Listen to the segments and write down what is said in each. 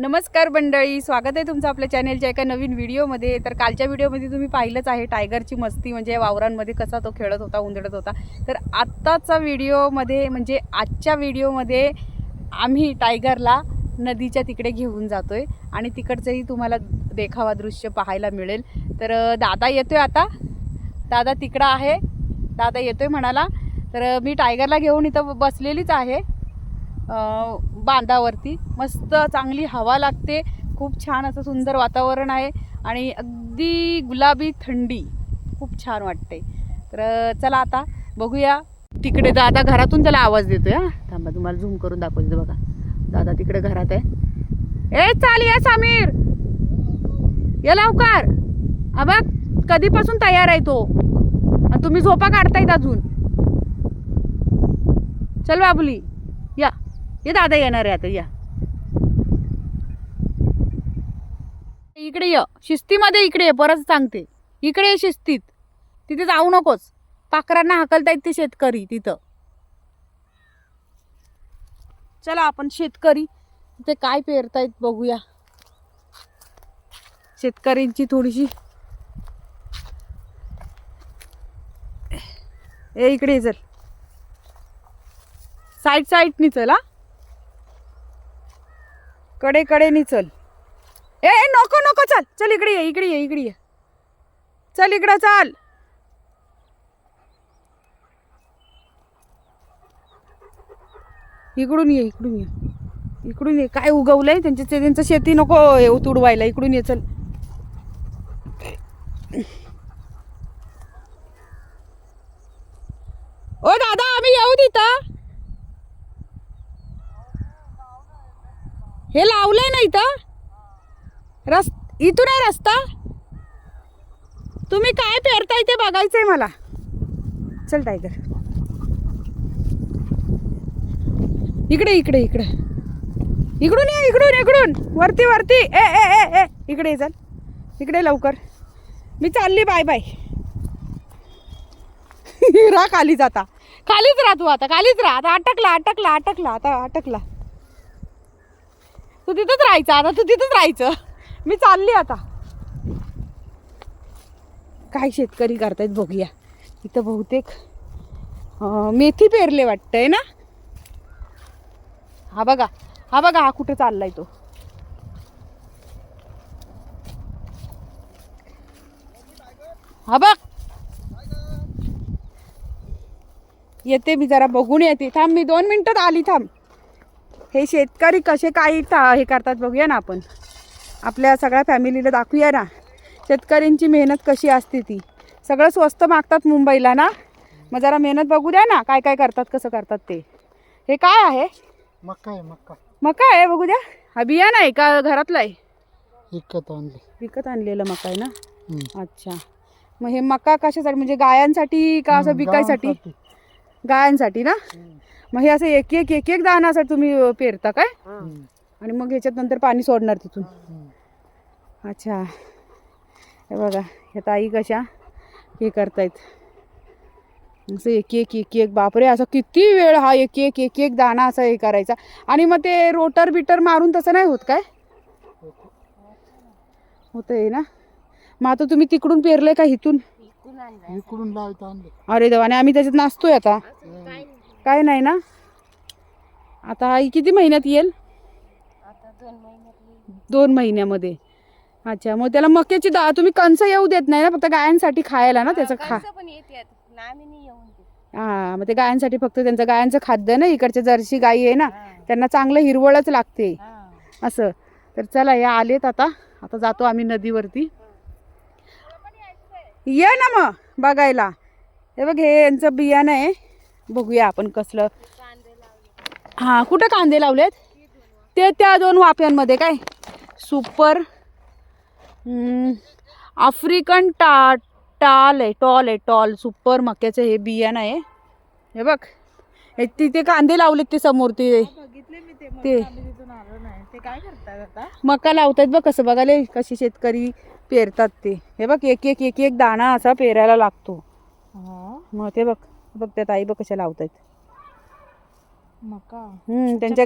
नमस्कार मंडळी स्वागत आहे तुमचं आपल्या चॅनेलच्या एका नवीन व्हिडिओमध्ये. तर कालच्या व्हिडिओमध्ये तुम्ही पाहिलंच आहे टायगरची मस्ती म्हणजे वावरांमध्ये कसा तो खेळत होता उंदडत होता. तर आत्ताचा व्हिडिओमध्ये म्हणजे आजच्या व्हिडिओमध्ये आम्ही टायगरला नदीच्या तिकडे घेऊन जातो आहे आणि तिकडचंही तुम्हाला देखावा दृश्य पाहायला मिळेल. तर दादा येतो आहे आता? दादा तिकडं आहे? दादा येतो आहे म्हणाला. तर मी टायगरला घेऊन इथं बसलेलीच आहे. बांधावरती. मस्त चांगली हवा लागते. खूप छान असं सुंदर वातावरण आहे. आणि अगदी गुलाबी थंडी. खूप छान वाटते. तर चला आता बघूया. तिकडे दादा घरातून त्याला आवाज देतोय हा. थांबा तुम्हाला झूम करून दाखवते बघा. दादा तिकडे घरात आहे. ए चाल या समीर. ये लवकर. अबा कधीपासून तयार आहे तो. आणि तुम्ही झोपा काढतायत अजून. चल बाबुली. ये दादा येणार आहे आता या. इकडे ये. शिस्तीमध्ये इकडे ये परत सांगते. इकडे ये शिस्तीत. तिथे जाऊ नकोस. पाखरांना हाकलतायत ते शेतकरी तिथं. चला आपण शेतकरी. तिथे काय पेरतायत बघूया. शेतकऱ्यांची थोडीशी. ए इकडे चल. साईड साईडनी चल हा. कडे कडे चल. ए नको नको चल. चल इकडे ये इकडे ये इकडे ये. चल इकडं चाल. इकडून ये इकडून ये. इकडून ये. काय उगवलंय? त्यांच्या त्यांचं शेती नको येऊ तुडवायला इकडून ये चल. ओ दादा आम्ही येऊ तिथं. हे लावलंय ना इथं? रस इथून आहे रस्ता? तुम्ही काय पेरताय ते बघायचंय मला. चल टायगर इकडे इकडे इकडे. इकडून ये इकडून इकडून. वरती वरती. ए ए ए ए. इकडे चल. इकडे लवकर. मी चालली बाय बाय राह खाली जाता खालीच राह तू आता खालीच राहा. आता अटकला अटकला अटकला आता अटकला. तू तिथंच राहायचं आता तू तिथंच राहायचं. मी चालली आता. काय शेतकरी करतायत बघूया. इथं बहुतेक मेथी पेरले वाटतंय ना? हा बघा हा बघा हा कुठे चाललाय तो. हा बघ. येते मी जरा बघून येते. थांब मी दोन मिनिटात आली थांब. हे शेतकरी कसे काही ता हे करतात बघूया ना आपण. आपल्या सगळ्या फॅमिलीला दाखवूया ना. शेतकऱ्यांची मेहनत कशी असते ती. सगळं स्वस्त मागतात मुंबईला ना. मग जरा मेहनत बघू द्या ना काय काय करतात कसं करतात ते. हे काय आहे? मक्का आहे मक्का मका आहे बघू द्या. हा बियाणं आहे का घरातलं आहे? विकत आणली. विकत आणलेलं मका आहे ना. अच्छा. मग हे मका कशासाठी म्हणजे गायांसाठी का असं विकायसाठी. गायांसाठी ना? मग हे असं एक एक एक एक दाणा असं तुम्ही पेरता काय. आणि मग ह्याच्यात नंतर पाणी सोडणार तिथून. अच्छा. हे बघा ह्या ताई कशा हे करतायत. असं एक एक एक एक बापरे असं किती वेळ हा एक एक एक एक दाणा असा हे करायचा. आणि मग ते रोटर बिटर मारून तसं नाही होत काय? होतंय ना? मग आता तुम्ही तिकडून पेरले का इथून? इकडून लावत आणले अरे देवाने आम्ही त्याच्यात नाचतोय आता. काय नाही ना? आता हा किती महिन्यात येईल? दोन महिन्यामध्ये. अच्छा मग त्याला मक्याची डाळ तुम्ही कंस येऊ देत नाही ना फक्त गायांसाठी खायला ना त्याचं खा. हा मग ते गायांसाठी फक्त त्यांचं गायांचं खाद्य ना इकडच्या जर्सी गाई आहे ना त्यांना चांगलं हिरवळच लागते. असं. तर चला या आलेत आता. आता जातो आम्ही नदीवरती. ये ना मग बघायला. हे बघ हे यांचं बियाणं आहे. बघूया आपण कसलं. हां कुठं कांदे लावलेत? ते त्या दोन वाफ्यांमध्ये काय? सुपर आफ्रिकन टा टाल आहे टॉल आहे टॉल सुपर मक्याचं हे बियाणं आहे. हे बघ. हे तिथे कांदे लावलेत ते समोर ते. ते. ते. काय करतात आता? मका लावतात बघ कसं बघायला कशी शेतकरी पेरतात ते. हे बघ एक एक एक एक दाणा असा पेरायला लागतो. मग ते बघ. बघ त्या ताई बघ कशा लावतात मका. हम्म, त्यांच्या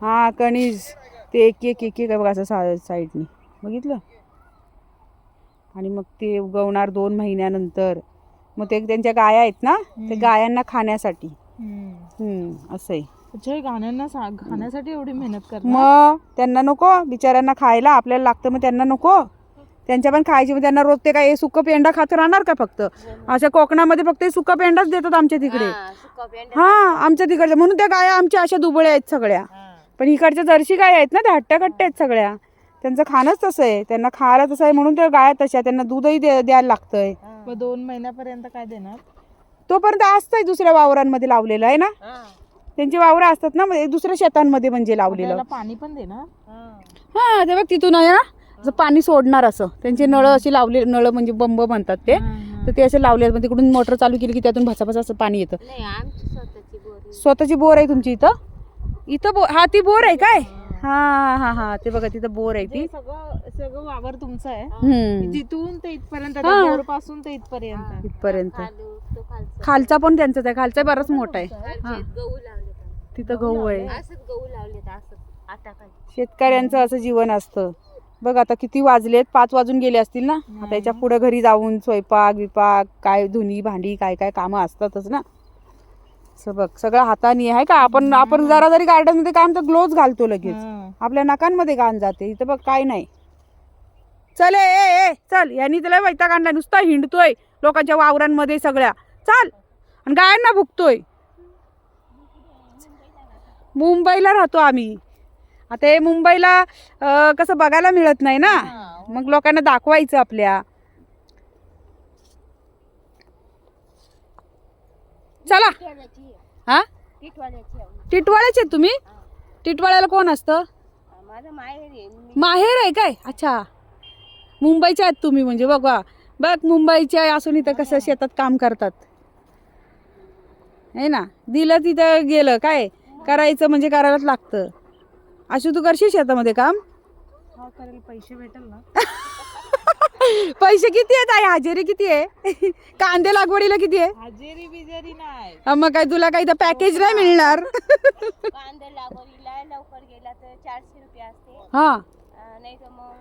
हा कणीस. ते एक एक एक एक बघा असं सा साईडनी. बघितलं? आणि मग ते उगवणार दोन महिन्यानंतर. मग ते त्यांच्या गाया आहेत ना ते. गायांना खाण्यासाठी. असं आहे. गाण्यांना खाण्यासाठी एवढी मेहनत करतात मग त्यांना नको बिचाऱ्यांना खायला आपल्याला लागतं मग त्यांना नको. त्यांच्या पण खायची मग त्यांना रोज ते काय सुकं पेंडा खात राहणार का फक्त? अशा कोकणामध्ये फक्त हे सुका पेंडाच देतात आमच्या तिकडे. हा आमच्या तिकडच्या. म्हणून त्या गाया आमच्या अशा दुबळ्या आहेत सगळ्या. पण इकडच्या जर्शी गाय आहेत ना त्या हट्ट्याकट्ट्या आहेत सगळ्या. त्यांचं खाणंच तसं आहे. त्यांना खायला तसं आहे म्हणून त्या गाया तशा त्यांना दूधही द्या- द्यायला लागतंय. मग दोन महिन्यापर्यंत काय देणार? तोपर्यंत असतंय दुसऱ्या वावरांमध्ये लावलेलं आहे ना? त्यांची वावरं असतात ना म्हणजे दुसऱ्या शेतांमध्ये म्हणजे लावलेलं. पाणी पण देणार? हा ते बघ तिथून आहे ना? असं पाणी सोडणार असं. त्यांचे नळ अशी लावले नळ म्हणजे बंब म्हणतात ते. तर ते असे लावले. मग तिकडून मोटर चालू केली की त्यातून भसाभसा असं पाणी येतं. स्वतःची बोरी आहे. तुमची इथं? इथं बो हा ती बोर आहे काय? हा. हा हा ते बघा तिथं बोर आहे ती. सगळं सगळं वावर तुमचं आहे. तिथून ते इथपर्यंत हा. पासून ते इथपर्यंत इथपर्यंत. खालचा. पण त्यांचाच आहे खालचा बराच मोठा आहे. हा. गहू लावले तिथं गहू आहे. असंच गहू लावले असं आता काय? शेतकऱ्यांचं असं जीवन असतं. बघ आता किती वाजलेत पाच वाजून गेले असतील ना? आता याच्यापुढे घरी जाऊन स्वयंपाक विपाक काय धुनी भांडी काय काय कामं असतातच ना? असं बघ सगळं हाताने आहे का? आपण आपण जरा जरी गार्डनमध्ये काम तर ग्लोव्ह घालतो लगेच. आपल्या नाकांमध्ये घाण जाते इथं बघ काय नाही. चल ए ए चल यांनी त्याला वैताग आणला नुसता हिंडतोय लोकांच्या वावरांमध्ये सगळ्या. चाल आणि गायांना भुकतोय. मुंबईला राहतो आम्ही. आता हे मुंबईला अं, कसं बघायला मिळत नाही ना. मग लोकांना दाखवायचं आपल्या. चला. हा? टिटवाळ्याचे आहेत तुम्ही? टिटवाळ्याला कोण असतं? माझं माहेर आहे मी माहेर आहे काय? अच्छा. मुंबईच्या आहेत तुम्ही म्हणजे बघा बघ मुंबईच्या असून इथं कसं शेतात काम करतात. आहे ना? दिलं तिथं गेलं काय? करायचं म्हणजे करायलाच लागतं. अशी तू करशील शेतामध्ये काम? हा करेल. पैसे भेटेल ना. पैसे किती आहेत आई? हजेरी किती आहे? कांदे लागवडीला किती आहे? हजेरी बिजेरी नाही. हा, मग काय तुला काही पॅकेज नाही मिळणार. कांदा लागवडीला लवकर गेला तर चारशे रुपये असते. हा. नाही तर मग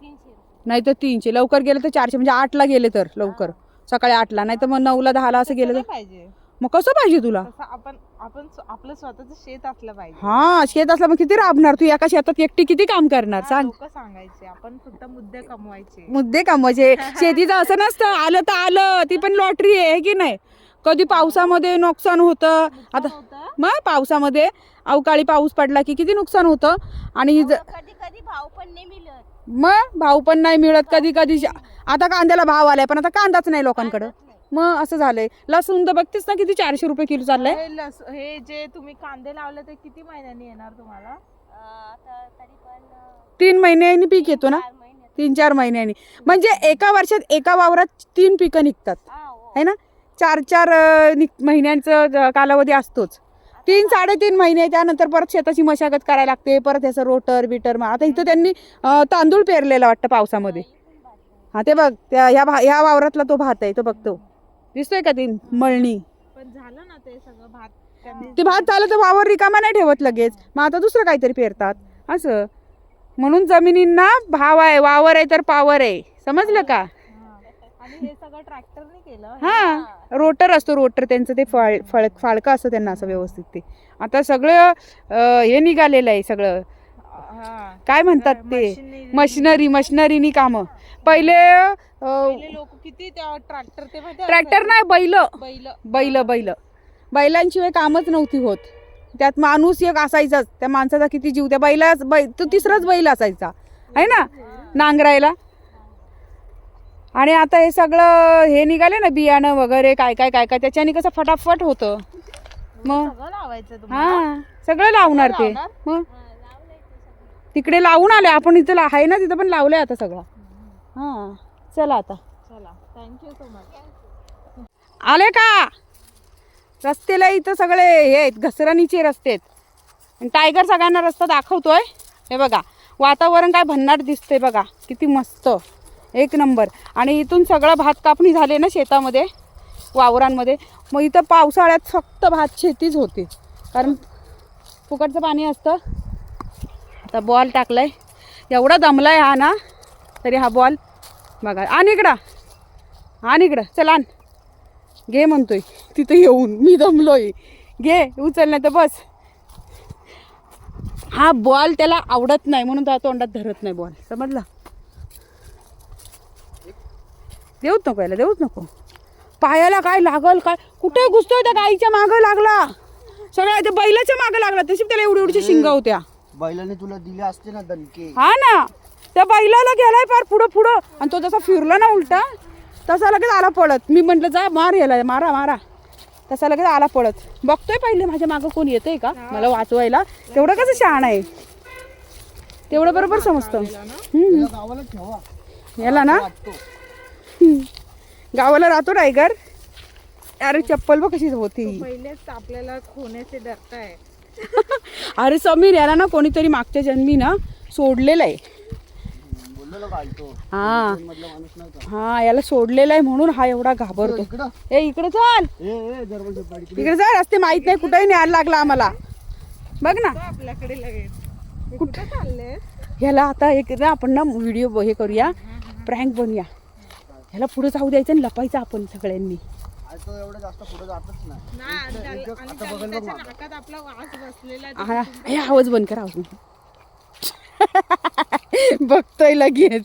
तीनशे रुपये. नाही तर तीनशे. लवकर गेलं तर चारशे. म्हणजे आठला गेले तर लवकर. सकाळी आठला. नाही तर मग नऊला दहाला असं गेलं तर पाहिजे? मग कसं पाहिजे तुला? तसं आपण आपण स्व- आपलं स्वतःच शेत असलं पाहिजे. हा शेत असला मग किती राबणार? तू एका शेतात एकटी किती काम करणार? सांग. लोक सांगायचे आपण फक्त मुद्दे कमवायचे. मुद्दे का म्हणजे शेतीचं असं नसतं. आलं तर आलं. ती पण लॉटरी आहे की नाही? कधी पावसामध्ये नुकसान होतं. आता मग पावसामध्ये अवकाळी पाऊस पडला की किती नुकसान होतं? आणि ज- कधी कधी भाव पण नाही मिळत. मग भाव पण नाही मिळत. कधी कधी आता कांद्याला भाव आलाय पण आता कांदाच नाही लोकांकडं. मग असं झालंय. लसूण तर बघतेस ना किती चारशे रुपये किलो चाललंय. हे लस हे जे तुम्ही कांदे लावले ते किती महिन्यांनी येणार तुम्हाला? आता तरी पण तीन महिन्यांनी पीक येतो ना? तीन चार महिन्यांनी. म्हणजे एका वर्षात एका वावरात तीन पिकं निघतात. है ना? चार चार अं, महिन्यांचं ज- कालावधी असतोच. तीन साडेतीन महिने त्यानंतर परत शेताची मशागत करायला लागते. परत ह्याचं रोटर बिटर मग आता इथं त्यांनी अं, तांदूळ पेरलेला वाटतं पावसामध्ये. हा ते बघ त्या ह्या भा ह्या वावरातला तो भात आहे तो बघतो. दिसतोय का ती मळणी? पण झालं ना ते सगळं भात त्यांनी ते भात झालं तर वावर रिकामा नाही ठेवत लगेच. मग आता दुसरं काहीतरी पेरतात. असं. म्हणून जमिनींना भाव आहे वावर आहे तर पावर आहे. समजलं का? हा. आणि हे सगळं ट्रॅक्टरने केलं. हा रोटर असतो रोटर त्यांचं ते फळ फळ फाळकं असतं त्यांना असं व्यवस्थित ते. आता सगळं अं, हे निघालेलं आहे सगळं. हा. काय म्हणतात ते? मशिनरी- मशिनरी मशिनरीनी कामं. पहिले पहिले लोक किती ट्रॅक्टर ते ट्रॅक्टर नाही बैल. बैल. बैल बैल. बैलांशिवाय कामच नव्हती होत. त्यात माणूस एक असायचाच. त्या माणसाचा किती जीव. त्या बैला बै तो तिसराच बैल असायचा. आहे ना? नांगरायला. आणि आता हे सगळं हे निघाले ना बियाणं वगैरे काय काय काय काय. त्याच्याने कसं फटाफट होतं. मग? हा. सगळं लावणार ते? मग? तिकडे लावून आले. आपण इथं आहे ना तिथं पण लावलंय आता सगळं. हा चला आता. चला. थँक्यू सो मच आले का? रस्त्याला इथं सगळे हे आहेत घसरणीचे रस्ते आहेत. आणि टायगर सगळ्यांना रस्ता दाखवतोय. हे बघा वातावरण काय भन्नाट दिसतंय बघा किती मस्त. एक नंबर. आणि इथून सगळं भात कापणी झाले ना शेतामध्ये वावरांमध्ये. मग इथं पावसाळ्यात फक्त भात शेतीच होते. कारण फुकटचं पाणी असतं. आता बॉल टाकलाय. एवढा दमलाय हा ना. तरी हा बॉल बघा आण इकडं. आण इकडं. चल आण. घे म्हणतोय. तिथं येऊन मी दमलोय. घे उचल नाही तर बस. हा बॉल त्याला आवडत नाही म्हणून तो तोंडात धरत नाही बॉल समजला? देऊच नको याला देऊच नको. पायाला काय लागल काय? कुठे घुसतोय त्या गाईच्या मागं लागला? सगळ्या त्या बैलाच्या मागं लागला. तशी त्याला एवढी एवढीच्या शिंगा होत्या. बैलाने तुला दिले असते ना दणके. हा ना. त्या बैलाला गेलाय फार पुढं पुढं. आणि तो जसा फिरला ना उलटा तसा लगेच आला पळत. मी म्हटलं जा मार याला मारा मारा. तसा लगेच आला पळत. बघतोय पहिले माझ्या मागं कोण येतंय का? मला वाचवायला. तेवढं कसं शहाण आहे. तेवढं बरोबर समजतं. हम्म. याला ना? हम्म. गावाला राहतो टायगर अरे चप्पल बघ कशी होती. पहिलेच आपल्याला खोण्याचे डरताय अरे समीर याला ना कोणीतरी मागच्या जन्मी ना सोडलेलं आहे. हा. मधला माणूस नाही का? हा याला सोडलेलं आहे म्हणून हा एवढा घाबरतो. इकडं? ए इकडे चल. ए ए दरवाजा पाडी इकडे चल रस्ते माहीत नाही कुठेही न्यायला लागला आम्हाला. बघ ना. आपल्याकडे लगेच. कुठं चालले? ह्याला आता एक ना आपण ना व्हिडिओ हे करूया. प्रँक बनूया. ह्याला पुढे जाऊ द्यायचं आणि लपायचं आपण सगळ्यांनी. आज तो एवढं जास्त पुढे जातच नाही. ना आणि त्याला- आणि त्याला त्याच्या नाकात आपला वास बसलेला आहे. हा हे आवाज बंद कर आवाज बंद कर. बघतोय लगेच.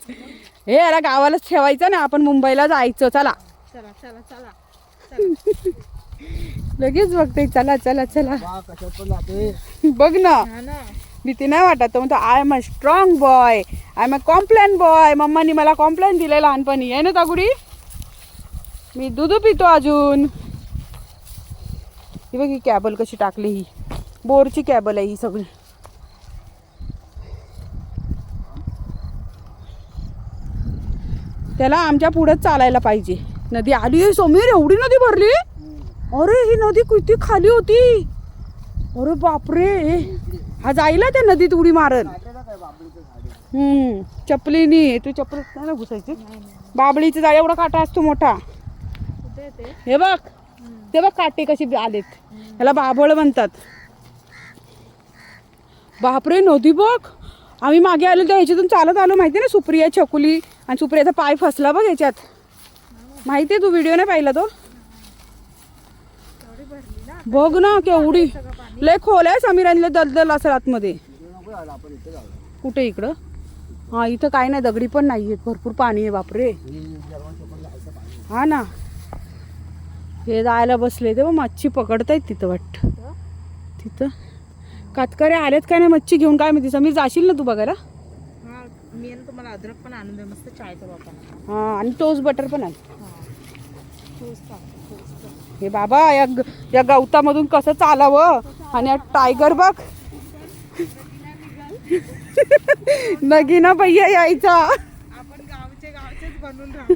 हे याला गावालाच ठेवायचं ना आपण मुंबईला जायचं चला. चला चला चला. लगेच बघतोय चला चला चला. बघ ना. ना. भीती नाही वाटत. म्हणतो I am a strong boy I am a Complan boy मम्मानी मला कॉम्प्लेन दिले लहानपणी. आहे ना तागुडी? मी दूध पितो अजून. ही बघ ही कॅबल कशी टाकली ही. बोरची कॅबल आहे ही सगळी. त्याला आमच्या पुढे चालायला पाहिजे. नदी आली आहे समीर एवढी नदी भरली? अरे ही नदी किती खाली होती. अरे बापरे. हा जाईला त्या नदीत उडी मारत. हम्म चपलीनी. तू चपली नाही ना घुसायची? बाबळीचं जाळ एवढा काटा असतो मोठा. हे बघ. ते बघ काटे कशी आलेत. याला बाभळ म्हणतात. बापरे नदी बघ. आम्ही मागे आलो तर ह्याच्यातून चालत आलो माहिती ना सुप्रिया छकुली आणि सुप्रियाचा पाय फसला बघ ह्याच्यात. माहिती आहे तू व्हिडिओ नाही पाहिला तो? बघ ना केवढी. लय खोल आहे समीरांनी दलदल असं आतमध्ये. कुठे इकडं? हा इथं काय नाही दगडी पण नाही आहेत भरपूर पाणी आहे बापरे. हा ना. हे जायला बसले ते मच्छी पकडतायत तिथं वाटतं. तिथं? कातकरे आलेत काय नाही? मच्छी घेऊन काय माहिती? समीर जाशील ना तू बघायला? हा मी आणि तुम्हाला अद्रक पण आणून दे मस्त चाय करू आपण. हा आणि टोस्ट बटर पण आहे. हे. बाबा या ग- या गवतामधून कसं चालावं? आणि हा टायगर बघ. नगीना भैया यायचा. आपण गावचे गावचेच बनून राहू.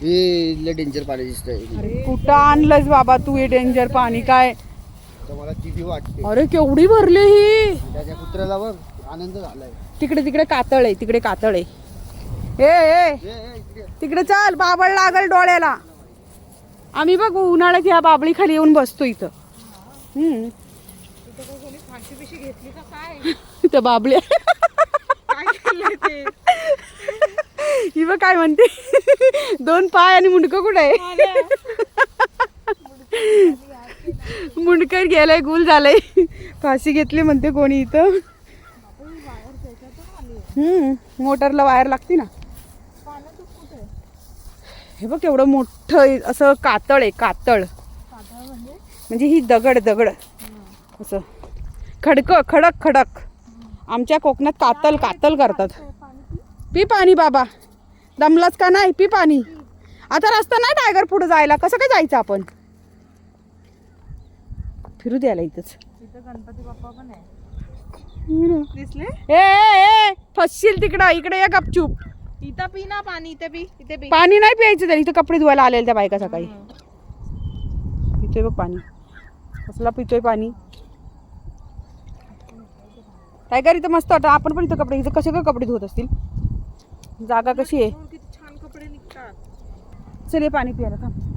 हे लय डेंजर पाणी दिसतंय. अरे कुठं आणलंस बाबा तू हे डेंजर पाणी? काय? मला वाटते. अरे केवढी भरली ही? त्याच्या कुत्र्याला बघ आनंद झालाय. तिकडे तिकडे कातळ आहे तिकडे कातळ आहे. ए ए ए, ए, इकडे. तिकडे चल बाबळ लागल डोळ्याला. आम्ही बघ उन्हाळ्यात ह्या बाबळी खाली येऊन बसतो इथं. हम्म. तिथं का कोणी फाशी बिशी घेतली का काय इथं बाबळी. काय केलंय ते ही बघ काय म्हणते. दोन पाय आणि मुंडकं कुठे आहे? मुंडकर गेलाय गुल झालाय. फाशी घेतली म्हणते कोणी इथं. हम्म मोटरला वायर लागते ना. हे बघ एवढं मोठं आहे, असं कातळ आहे कातळ. म्हणजे म्हणजे ही दगड दगड. असं. खडक खडक खडक. आमच्या कोकणात कातल कातल करतात. पी पाणी बाबा. दमलाच का नाही? पी पाणी. आता रस्ता नाही टायगर पुढे जायला. कसं काय जायचं आपण? फिरू द्यायला इथंच. तिथं गणपती बाप्पा पण आहे. दिसले? ए ए ए फसशील तिकडं. इकडे या गपचूप. इथं पी ना पाणी इथे पी इथे पी. पाणी नाही प्यायचं तरी इथं कपडे धुवायला आलेल्या त्या बायका सकाळी. पितोय बघ पाणी. कसला पितोय पाणी. टायगर इथं मस्त वाटतं. आपण पण इथं कपडे इथं कसे काय कपडे धुवत असतील? जागा कशी आहे? छान कपडे निघतात. चल ये पाणी प्यायला थांब.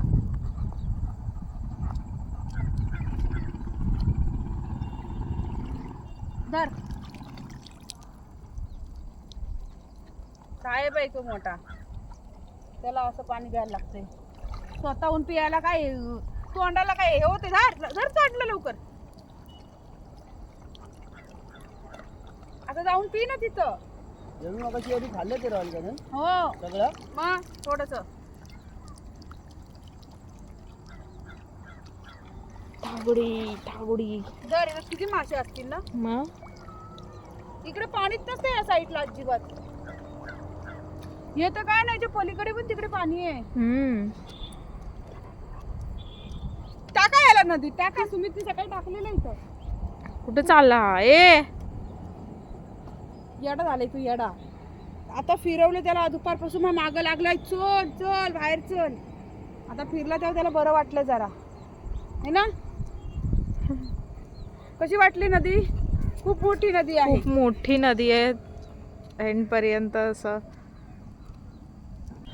धर. साहेब आहे तो मोठा. त्याला असं पाणी द्यायला लागतंय. स्वतःहून पियाला काय तोंडाला काय हे होते धर धर चाटलं लवकर. आता जाऊन पी ना तिथं. जेवण मगाशी एवढी खाल्लं ते रॉयल गार्डन. हो. सगळं? मग थोडस. ठागुडी ठागुडी दर किती मासे असतील ना? मग? इकडे पाणीच नसतं या साईडला अजिबात. हे तर काय नाही जे पलीकडे पण तिकडे पाणी आहे. हम्म. टाका याला नदीत टाका. सुमितने सकाळी टाकलेलं इथं. कुठे चालला हा? ए! येडा झालाय तू येडा. आता फिरवलं त्याला दुपारपासून मग मागं लागलाय. चल चल बाहेर चल. आता फिरला तेव्हा त्याला बरं वाटलं जरा. है ना? कशी वाटली नदी? खूप मोठी नदी आहे. खूप मोठी नदी आहे. एंड पर्यंत असं.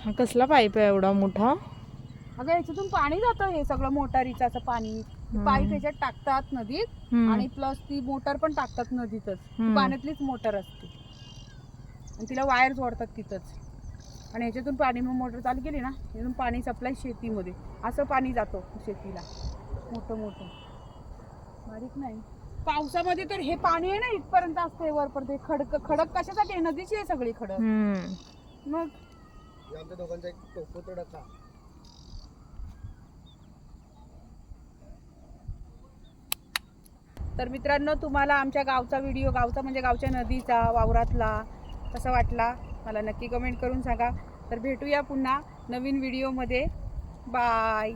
हा कसला पाईप आहे एवढा मोठा? अगं याच्यातून पाणी जातं हे सगळं मोटारीचं असं पाणी. पाईप ह्याच्यात टाकतात नदीत. आणि प्लस ती मोटर पण टाकतात नदीतच. ती. पाण्यातलीच मोटर असते. आणि तिला वायर जोडतात तिथंच. आणि ह्याच्यातून पाणी मग मोटर चालू केली ना ह्यातून पाणी सप्लाय शेतीमध्ये. असं पाणी जातो शेतीला. मोठं मोठं बारीक नाही. पावसामध्ये तर हे पाणी आहे ना इथपर्यंत असते वरपर्यंत. खडक खडक कशासाठी आहे? नदीची आहे सगळी खडक. हम्म. मग आमच्या दोघांचा एक तर मित्रांनो तुम्हाला आमच्या गावचा व्हिडिओ गावचा म्हणजे गावच्या नदीचा वावरातला कसा वाटला मला नक्की कमेंट करून सांगा. तर भेटूया पुन्हा नवीन व्हिडिओमध्ये. बाय